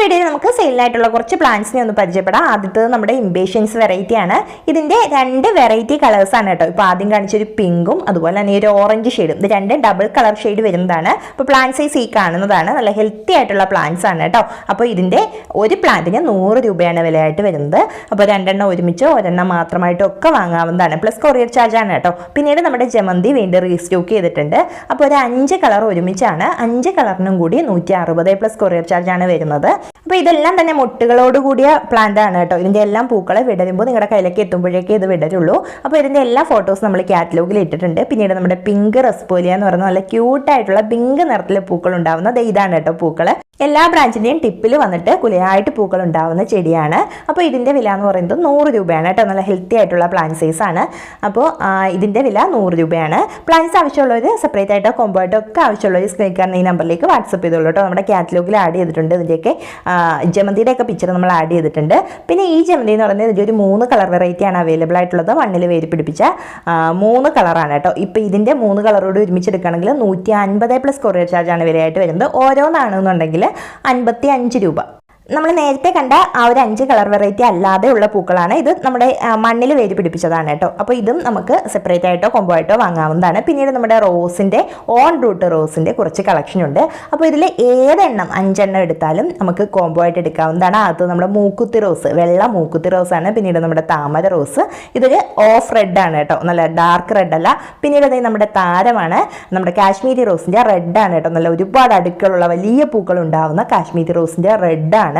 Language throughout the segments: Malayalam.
വീഡിയോയിൽ നമുക്ക് സെയിലായിട്ടുള്ള കുറച്ച് പ്ലാന്റ്സിനെ ഒന്ന് പരിചയപ്പെടാം. ആദ്യത്തത് നമ്മുടെ ഇംബേഷ്യൻസ് വെറൈറ്റി ആണ്. ഇതിന്റെ രണ്ട് വെറൈറ്റി ആണ് കേട്ടോ. ഇപ്പോൾ ആദ്യം കാണിച്ചൊരു പിങ്കും അതുപോലെ തന്നെ ഒരു ഓറഞ്ച് ഷെയ്ഡും ഇത് രണ്ട് ഡബിൾ കളർ ഷെയ്ഡ് വരുന്നതാണ്. അപ്പോൾ പ്ലാന്റ് സൈസ് ഈ കാണുന്നതാണ്. നല്ല ഹെൽത്തി ആയിട്ടുള്ള പ്ലാന്റ്സ് ആണ് കേട്ടോ. അപ്പോൾ ഇതിന്റെ ഒരു പ്ലാന്റിന് നൂറ് രൂപയാണ് വിലയായിട്ട് വരുന്നത്. അപ്പോൾ രണ്ടെണ്ണം ഒരുമിച്ച് ഒരെണ്ണം മാത്രമായിട്ടും ഒക്കെ വാങ്ങാവുന്നതാണ്. പ്ലസ് കൊറിയർ ചാർജ് ആണ് കേട്ടോ. പിന്നീട് നമ്മുടെ ജമന്തി വീണ്ടും റീസ്റ്റോക്ക് ചെയ്തിട്ടുണ്ട്. അപ്പോൾ ഒരു അഞ്ച് കളർ ഒരുമിച്ചാണ്. അഞ്ച് കളറിനും കൂടി നൂറ്റി അറുപത് പ്ലസ് കൊറിയർ ചാർജ് ആണ് വരുന്നത്. അപ്പോൾ ഇതെല്ലാം തന്നെ മുട്ടുകളോട് കൂടിയ പ്ലാന്റ് ആണ് കേട്ടോ. ഇതിന്റെ എല്ലാം പൂക്കളെ വിടരുമ്പോൾ നിങ്ങളുടെ കയ്യിലേക്ക് എത്തുമ്പോഴേക്കേ ഇത് വിടരുള്ളൂ. അപ്പോൾ ഇതിന്റെ എല്ലാ ഫോട്ടോസ് നമ്മൾ കാറ്റലോഗിൽ ഇട്ടിട്ടുണ്ട്. പിന്നീട് നമ്മുടെ പിങ്ക് റെസ്പോലിയ എന്ന് പറയുന്ന നല്ല ക്യൂട്ടായിട്ടുള്ള പിങ്ക് നിറത്തിലെ പൂക്കൾ ഉണ്ടാവുന്നത് ഇതാണ് കേട്ടോ പൂക്കൾ എല്ലാ ബ്രാഞ്ചിന്റെയും ടിപ്പിൽ വന്നിട്ട് കുലയായിട്ട് പൂക്കൾ ഉണ്ടാവുന്ന ചെടിയാണ്. അപ്പോൾ ഇതിന്റെ വില എന്ന് പറയുന്നത് നൂറ് രൂപയാണ് കേട്ടോ. നല്ല ഹെൽത്തി ആയിട്ടുള്ള പ്ലാന്റ് സൈസ് ആണ്. അപ്പോൾ ഇതിന്റെ വില നൂറ് രൂപയാണ്. പ്ലാന്റ്സ് ആവശ്യമുള്ളവർ സെപ്പറേറ്റ് ആയിട്ടോ കോമ്പോ ആയിട്ടോ ഒക്കെ ആവശ്യമുള്ളവർ കാണുന്ന ഈ നമ്പറിലേക്ക് വാട്സപ്പ് ചെയ്തോളൂ കേട്ടോ. നമ്മുടെ കാറ്റലോഗിൽ ആഡ് ചെയ്തിട്ടുണ്ട് ഇതിന്റെയൊക്കെ ജമന്തിയുടെ ഒക്കെ പിക്ചർ നമ്മൾ ആഡ് ചെയ്തിട്ടുണ്ട്. പിന്നെ ഈ ജമന്തി എന്ന് പറയുന്നത് ഒരു മൂന്ന് കളർ വെറൈറ്റി ആണ് അവൈലബിൾ ആയിട്ടുള്ളത്. മണ്ണിൽ വേര് പിടിപ്പിച്ച മൂന്ന് കളറാണ് കേട്ടോ. ഇപ്പോൾ ഇതിന്റെ മൂന്ന് കളറോട് ഒരുമിച്ച് എടുക്കുകയാണെങ്കിൽ നൂറ്റി അൻപത് പ്ലസ് കൊറിയർ ചാർജ് ആണ് വിലയായിട്ട് വരുന്നത്. ഓരോന്നാണെന്നുണ്ടെങ്കിൽ അൻപത്തി അഞ്ച് രൂപ. നമ്മൾ നേരത്തെ കണ്ട ആ ഒരു അഞ്ച് കളർ വെറൈറ്റി അല്ലാതെ ഉള്ള പൂക്കളാണ്. ഇത് നമ്മുടെ മണ്ണിൽ വേര് പിടിപ്പിച്ചതാണ് കേട്ടോ. അപ്പോൾ ഇതും നമുക്ക് സെപ്പറേറ്റ് ആയിട്ടോ കൊമ്പോ ആയിട്ടോ വാങ്ങാവുന്നതാണ്. പിന്നീട് നമ്മുടെ റോസിന്റെ ഓൺ റൂട്ട് റോസിന്റെ കുറച്ച് കളക്ഷൻ ഉണ്ട്. അപ്പോൾ ഇതിൽ ഏതെണ്ണം അഞ്ചെണ്ണം എടുത്താലും നമുക്ക് കോമ്പോ ആയിട്ട് എടുക്കാവുന്നതാണ്. അത് നമ്മുടെ മൂക്കുത്തി റോസ് വെള്ള മൂക്കുത്തി റോസാണ് പിന്നീട് നമ്മുടെ താമര റോസ് ഇതൊരു ഓഫ് റെഡ് ആണ് കേട്ടോ. നല്ല ഡാർക്ക് റെഡ് അല്ല. പിന്നീട് അതായത് നമ്മുടെ താരമാണ്. നമ്മുടെ കാശ്മീരി റോസിന്റെ റെഡ് ആണ് കേട്ടോ. നല്ല ഒരുപാട് അടുക്കളുള്ള വലിയ പൂക്കൾ ഉണ്ടാവുന്ന കാശ്മീരി റോസിന്റെ റെഡ് ആണ്.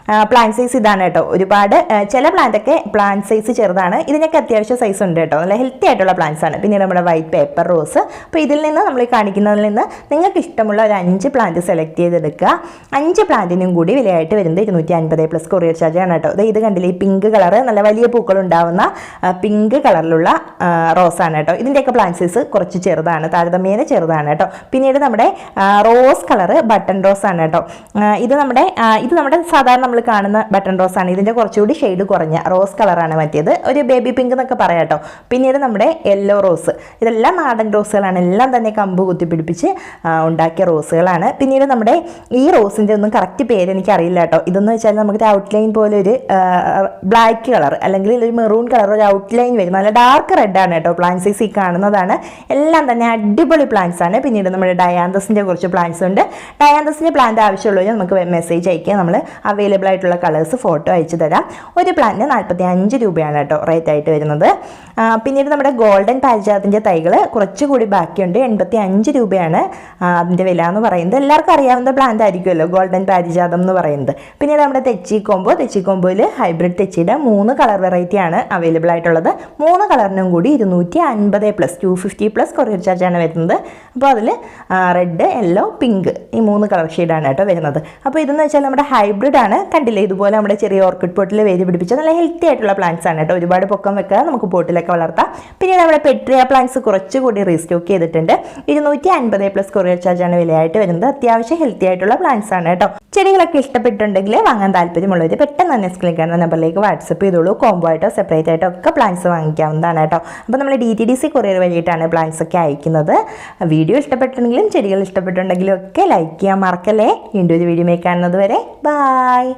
പ്ലാന്റ് സൈസ് ഇതാണ് കേട്ടോ. ഒരുപാട് ചില പ്ലാന്റ് ഒക്കെ പ്ലാന്റ് സൈസ് ചെറുതാണ്. ഇതിനൊക്കെ അത്യാവശ്യം സൈസ് ഉണ്ട് കേട്ടോ. നല്ല ഹെൽത്തി ആയിട്ടുള്ള പ്ലാന്റ്സ് ആണ്. പിന്നെ നമ്മുടെ വൈറ്റ് പേപ്പർ റോസ് അപ്പോൾ ഇതിൽ നിന്ന് നമ്മൾ കാണിക്കുന്നതിൽ നിന്ന് നിങ്ങൾക്ക് ഇഷ്ടമുള്ള ഒരു അഞ്ച് പ്ലാന്റ് സെലക്ട് ചെയ്തെടുക്കുക. അഞ്ച് പ്ലാന്റിനും കൂടി വിലയായിട്ട് വരുന്നത് ഇരുന്നൂറ്റി അൻപത് പ്ലസ് കൊറിയർ ചാർജ് ആണ് കേട്ടോ. ഇത് കണ്ടില്ലേ ഈ പിങ്ക് കളർ നല്ല വലിയ പൂക്കൾ ഉണ്ടാവുന്ന പിങ്ക് കളറിലുള്ള റോസാണ് കേട്ടോ. ഇതിന്റെയൊക്കെ പ്ലാന്റ് സൈസ് കുറച്ച് ചെറുതാണ് താരതമ്യേന ചെറുതാണ് കേട്ടോ. പിന്നീട് നമ്മുടെ റോസ് കളർ ബട്ടൺ റോസ് ആണ് കേട്ടോ. ഇത് നമ്മുടെ ഇത് നമ്മുടെ സാധാരണ നമ്മൾ കാണുന്ന ബട്ടൺ റോസ് ആണ്. ഇതിന്റെ കുറച്ചുകൂടി ഷെയ്ഡ് കുറഞ്ഞ റോസ് കളറാണ് മറ്റേത്. ഒരു ബേബി പിങ്ക് എന്നൊക്കെ പറയാം പിന്നീട് നമ്മുടെ യെല്ലോ റോസ്. ഇതെല്ലാം നാടൻ റോസുകളാണ്. എല്ലാം തന്നെ കമ്പ് കുത്തിപ്പിടിപ്പിച്ച് ഉണ്ടാക്കിയ റോസുകളാണ്. പിന്നീട് നമ്മുടെ ഈ റോസിന്റെ ഒന്നും കറക്റ്റ് പേര് എനിക്ക് അറിയില്ല കേട്ടോ. ഇതെന്ന് വെച്ചാൽ നമുക്ക് ഔട്ട്ലൈൻ പോലെ ഒരു ബ്ലാക്ക് കളർ അല്ലെങ്കിൽ ഒരു മെറൂൺ കളർ ഒരു ഔട്ട്ലൈൻ വരും. നല്ല ഡാർക്ക് റെഡ് ആണ് കേട്ടോ. പ്ലാന്റ് സൈസ് ഈ കാണുന്നതാണ്. എല്ലാം തന്നെ അടിപൊളി പ്ലാന്റ്സ് ആണ്. പിന്നീട് നമ്മുടെ ഡയാന്തസിന്റെ കുറച്ച് പ്ലാന്റ്സ് ഉണ്ട്. ഡയാന്തസിന്റെ പ്ലാന്റ് ആവശ്യമുള്ളവർ നമുക്ക് മെസ്സേജ് അയക്കുക നമ്മൾ അവൈലബിൾ ആയിട്ടുള്ള കളേഴ്സ് ഫോട്ടോ അയച്ചു തരാം. ഒരു പ്ലാന്റിന് നാൽപ്പത്തി അഞ്ച് രൂപയാണ് കേട്ടോ റേറ്റ് ആയിട്ട് വരുന്നത്. പിന്നീട് നമ്മുടെ ഗോൾഡൻ പാരിജാതത്തിന്റെ തൈകൾ കുറച്ചുകൂടി ബാക്കിയുണ്ട്. എൺപത്തി അഞ്ച് രൂപയാണ് അതിന്റെ വില എന്ന് പറയുന്നത്. എല്ലാവർക്കും അറിയാവുന്ന പ്ലാന്റ് ആയിരിക്കുമല്ലോ ഗോൾഡൻ പാരിജാതം എന്ന് പറയുന്നത്. പിന്നീട് നമ്മുടെ തെച്ചി കോമ്പോ തെച്ചി കോമ്പോയിൽ ഹൈബ്രിഡ് തെച്ചിയുടെ മൂന്ന് കളർ വെറൈറ്റി ആണ് അവൈലബിൾ ആയിട്ടുള്ളത്. മൂന്ന് കളറിനും കൂടി ഇരുന്നൂറ്റി അൻപത് plus two fifty plus courier ചാർജാണ് വരുന്നത്. അപ്പോൾ അതിൽ റെഡ് യെല്ലോ പിങ്ക് ഈ മൂന്ന് കളർ ഷെയ്ഡാണ് കേട്ടോ വരുന്നത്. അപ്പോൾ ഇതെന്ന് വെച്ചാൽ നമ്മുടെ ഹൈബ്രിഡ് ആണ്. കണ്ടില്ലേ? ഇതുപോലെ നമ്മുടെ ചെറിയ ഓർക്കിഡ് പോട്ടിൽ വേര് പിടിപ്പിച്ച നല്ല ഹെൽത്തി ആയിട്ടുള്ള പ്ലാന്റ്സ് ആണ് കേട്ടോ. ഒരുപാട് പൊക്കം വെക്കാതെ നമുക്ക് പോട്ടിലൊക്കെ വളർത്താം. പിന്നെ നമ്മുടെ പെട്രിയ പ്ലാന്റ്സ് കുറച്ചുകൂടി റീസ്റ്റോക്ക് ചെയ്തിട്ടുണ്ട്. ഇരുന്നൂറ്റി അൻപത് പ്ലസ് കൊറിയർ ആണ് വിലയായിട്ട് വരുന്നത്. അത്യാവശ്യം ഹെൽത്തി ആയിട്ടുള്ള പ്ലാന്റ്സ് ആണ് കേട്ടോ. ചെടികളൊക്കെ ഇഷ്ടപ്പെട്ടുണ്ടെങ്കിൽ വാങ്ങാൻ താല്പര്യമുള്ളവർ പെട്ടെന്ന് തന്നെ സ്ക്രീൻ കാണുന്ന നമ്പറിലേക്ക് വാട്സപ്പ് ചെയ്തോളൂ. കോംബോ ആയിട്ടോ സെപ്പറേറ്റ് ആയിട്ടോ ഒക്കെ പ്ലാന്റ്സ് വാങ്ങിക്കാവുന്നതാണ് കേട്ടോ. അപ്പോൾ നമ്മൾ D T D C courier വഴിയിട്ടാണ് plants ഒക്കെ അയക്കുന്നത്. വീഡിയോ ഇഷ്ടപ്പെട്ടിട്ടുണ്ടെങ്കിലും ചെടികൾ ഇഷ്ടപ്പെട്ടുണ്ടെങ്കിലും ഒക്കെ ലൈക്ക് ചെയ്യാൻ മറക്കല്ലേ. വീണ്ടും ഒരു വീഡിയോ കാണുന്നത് വരെ. ബായ്